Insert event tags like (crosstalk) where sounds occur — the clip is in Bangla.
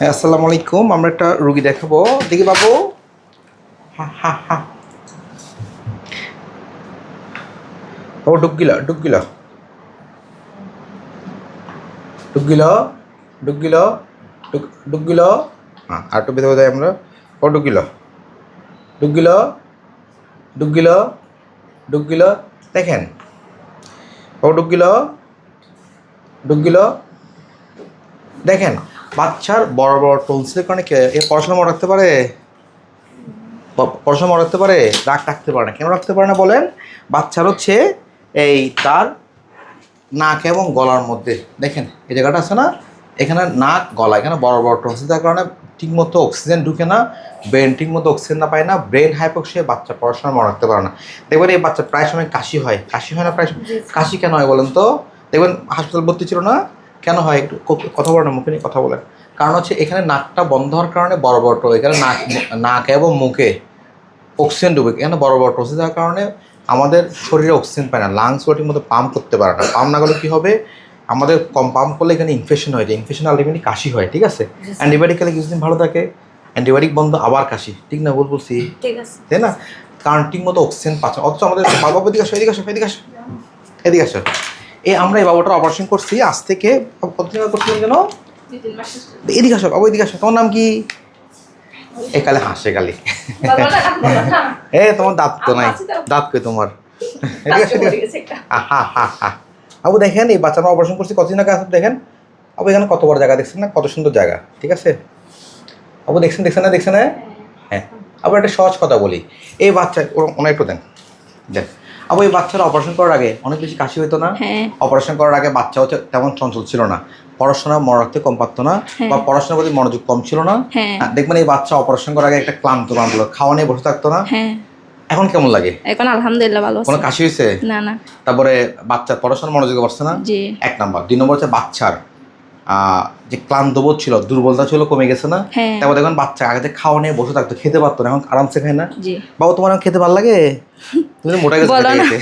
হ্যাঁ আসসালামু আলাইকুম। আমরা একটা রুগী দেখাবো। দেখি বাবু। ও ডুবগিলা ডুবগিলা ডুবগিলা ডুবগিলা ডুবগিলা হ্যাঁ আর একটু বেঁধে আমরা ও ডুবগিলা ডুবগিলা ডুবগিলা ডুবগিলা দেখেন। ও ডুবগিলা ডুবগিলা দেখেন। বাচ্চার বড় বড় টনসিলের কারণে কে এ পড়াশোনা মনে রাখতে পারে? পড়াশোনা মনে রাখতে পারে? রাগ রাখতে পারে না। কেন রাখতে পারে না বলেন? বাচ্চার হচ্ছে এই তার নাক এবং গলার মধ্যে। দেখেন এই জায়গাটা আছে না? এখানে নাক গলা এখানে বড় বড় টনসিল থাকার কারণে ঠিকমতো অক্সিজেন ঢুকে না ব্রেন ঠিকমতো অক্সিজেন না পায় না ব্রেন হাইপক্সিয়া বাচ্চা পড়াশোনা মনে রাখতে পারে না। দেখবেন এই বাচ্চা প্রায় সময় কাশি হয়। কাশি হয় না প্রায় কাশি কেন হয় বলেন তো? দেখবেন হাসপাতাল ভর্তি ছিল না? কেন হয় একটু কথা বলেন না মুখে নিয়ে কথা বলেন। কারণ হচ্ছে এখানে নাকটা বন্ধ হওয়ার কারণে বড় বড় টো- এখানে নাক নাক এবং মুখে অক্সিজেন ডুবে এখানে বড় বড় টসে যাওয়ার কারণে আমাদের শরীরে অক্সিজেন পায় না লাংস ঠিক মতো পাম্প করতে পারে না। পাম্প না করলে কী হবে? আমাদের কম পাম্প করলে এখানে ইনফেকশন হয়ে যায় ইনফেকশন আলটিমেটলি কাশি হয় ঠিক আছে? অ্যান্টিবায়োটিক খেলে কিছুদিন ভালো থাকে অ্যান্টিবায়োটিক বন্ধ আবার কাশি ঠিক না বল বলছি? তাই না? কারণ ঠিক মতো অক্সিজেন পাচ্ছে অথচ আমাদের বাবা এদিকে আসো এদিকে আসো এদিকে আসো এদিকে আসো। এই আমরা এই বাবুটার অপারেশন করছি। আজ থেকে কতদিন আগে করছিলাম যেন? এদিকে আসো বাবু এদিকে আসো। তোমার নাম কি? এ কালে হাসে কালি। এ তোমার দাঁত তো নাই। দাঁত। কই তোমার। আহা হা হা। আবু দেখেন এই বাচ্চাটা অপারেশন করছি কতদিন আগে? আসলে দেখেন। আবু এখানে কত বড় জায়গা দেখছেন না? কত সুন্দর জায়গা ঠিক আছে? আবু দেখছেন দেখছেন না? দেখছেন না? হ্যাঁ। আবার একটা সহজ কথা বলি। এই বাচ্চা ওর- ওনার একটু দেন। দেন। আবু এই বাচ্চারা অপারেশন করার আগে অনেক বেশি কাশি হতো না। হ্যাঁ। অপারেশন করার আগে বাচ্চা হচ্ছে তেমন চঞ্চল ছিল না। পড়াশোনা মনে রাখতে কম পারতো না হ্যাঁ। বা পড়াশোনার প্রতি মনোযোগ কম ছিল না। হ্যাঁ। আর দেখবেন এই বাচ্চা অপারেশন করার আগে একটা ক্লান্ত ক্লান্ত খাওয়া নিয়ে বসে থাকতো না। হ্যাঁ। এখন কেমন লাগে? এখন আলহামদুলিল্লাহ ভালো কোনো কাশি হয়েছে না না। তারপরে বাচ্চার পড়াশোনা মনোযোগে পারছে না? জি। এক নাম্বার। দুই নম্বর হচ্ছে বাচ্চার আহ, যে ক্লান্তবোধ ছিল দুর্বলতা ছিল কমে গেছে না? হ্যাঁ। তারপর দেখবেন বাচ্চা আগে যে খাওয়া নিয়ে বসে থাকতো খেতে পারতো না এখন আরামসে খায় না? জি। বাবা তোমার এখন খেতে ভালো লাগে? (laughs) বলো খেতে না। খেতে